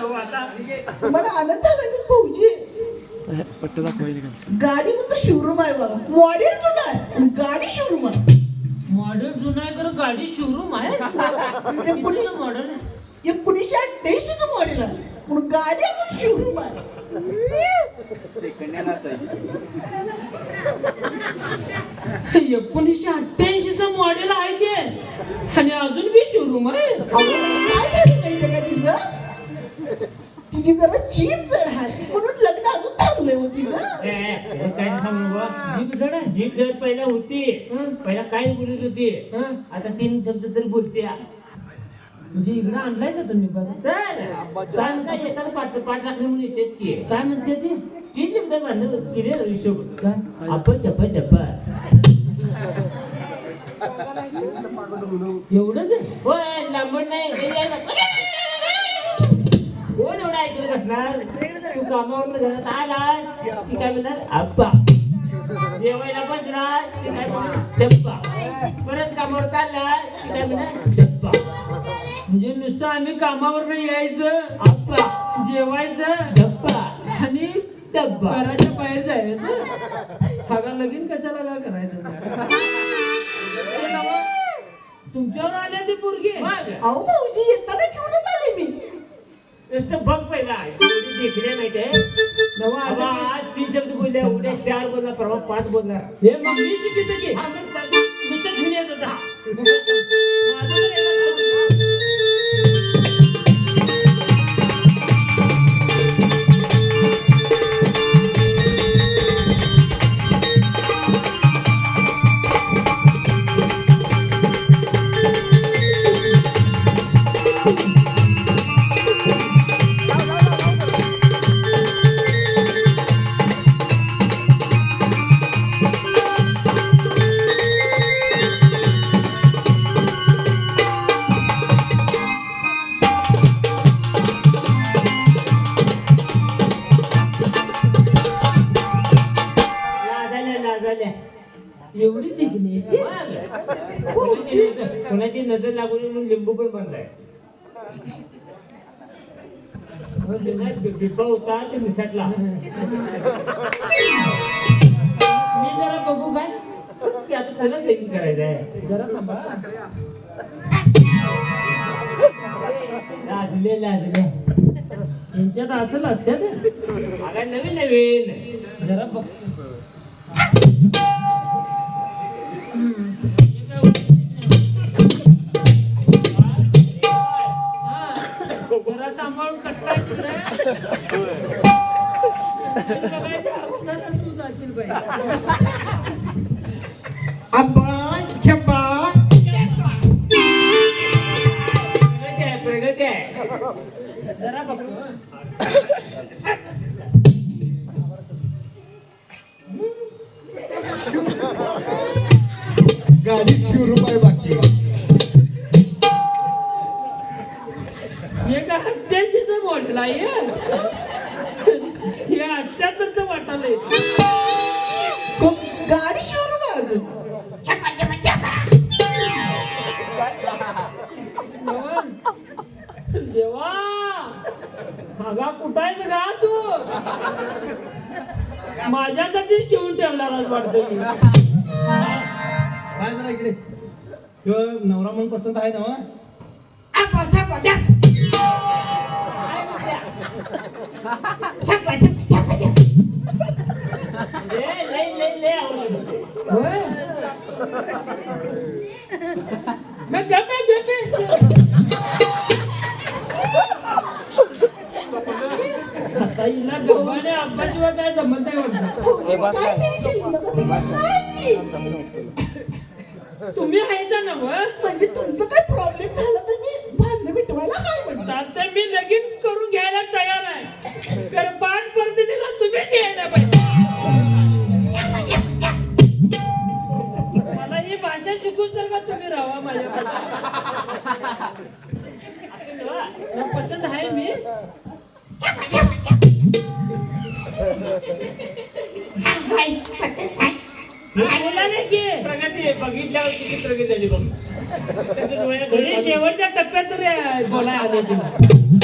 हो मला आनंद झाला की भाऊजी. पट्ट दाखवायची का गाडी फक्त शोरूम आहे बघा. मॉडेल तुला आहे. गाडी शोरूम आहे. मॉडेल जुना आहे खरं गाडी शोरूम आहे. एकोणीस मॉडेल एकोणीसशे अठ्ठ्याऐंशीच मॉडेल आहे. पण गाडी अजून शोरूम आहे. एकोणीसशे अठ्ठ्याऐंशी च मॉडेल आहे ते. आणि अजून बी शोरूम आहे. तिचं जरा जीप जड आहे. म्हणून लग्न अजून हो हे सांगू बा? जीप जड आहे. जीप पहिला होती. पहिला काय बोलत होती? आता तीन शब्द तरी बोलते म्हणजे इकडे आणलायच तुम्ही बघा काय पाठ पाठ राखली म्हणून येतेच की. काय म्हणते ते तीन शब्द बांधलं किती हिशोब? काय? आपण डब्बा डब्बा एवढंच आहे? होय लांबड नाही. एवढा ऐकत असणार तू कामावर घरात आलास की काय म्हणणार? आप्पा जेवायला बसणार? की काय म्हणणार? डब्बा. परत कामावर चालला? की काय म्हणणार? डब्बा. म्हणजे नुसतं आम्ही कामावर यायचं आप्पा जेवायचं डब्बा. आणि डब्बा. घराच्या बाहेर जायचं. हागा लगीन कशाला करायचं? तुमच्यावर आल्या ती पोरगी. अहो भाऊजी येताना घेऊनच आले मी. नुसतं बघ पहिला. देखण्या माहितीये नवा आज तीन शब्द बोलले उद्या चार बोलणार परवा पाच बोलणार. हे मग मी शिकवतो की. हा, मग. नुसतं घेऊन येत होता माझं तर एवढी तिकली कोणाची नजर- कोणाची नजर लागून म्हणून लिंबू पण बनलाय. बिब्बा होता ते मिसटला. मी जरा बघू काय? ते आता लगीन करायचंय. जरा थांबा. लाजले लाजले. यांच्यात असं असत्यात आता नवीन नवीन. जरा बघ. जरा सांभाळून अगोदरच तू जाशील बाई. हे का अठ्ठ्याऐंशीचं मॉडेल आहे हे? अष्ट्याहत्तरचं वाटालंय गाडी आहे अजून. देवा हागा कुठायच का तू? माझ्यासाठीच ठेवून ठेवणारच वाटतं मी. काय जरा इकडे. ह्यो नवरा म्हणून पसंत आहे ना काय संबंध काय तुम्ही हायसा ना मग? प्रगती बघितल्यावर किती प्रगती झाली बघ. म्हणजे शेवटच्या टप्प्यात तरी बोलाय आले तुम्ही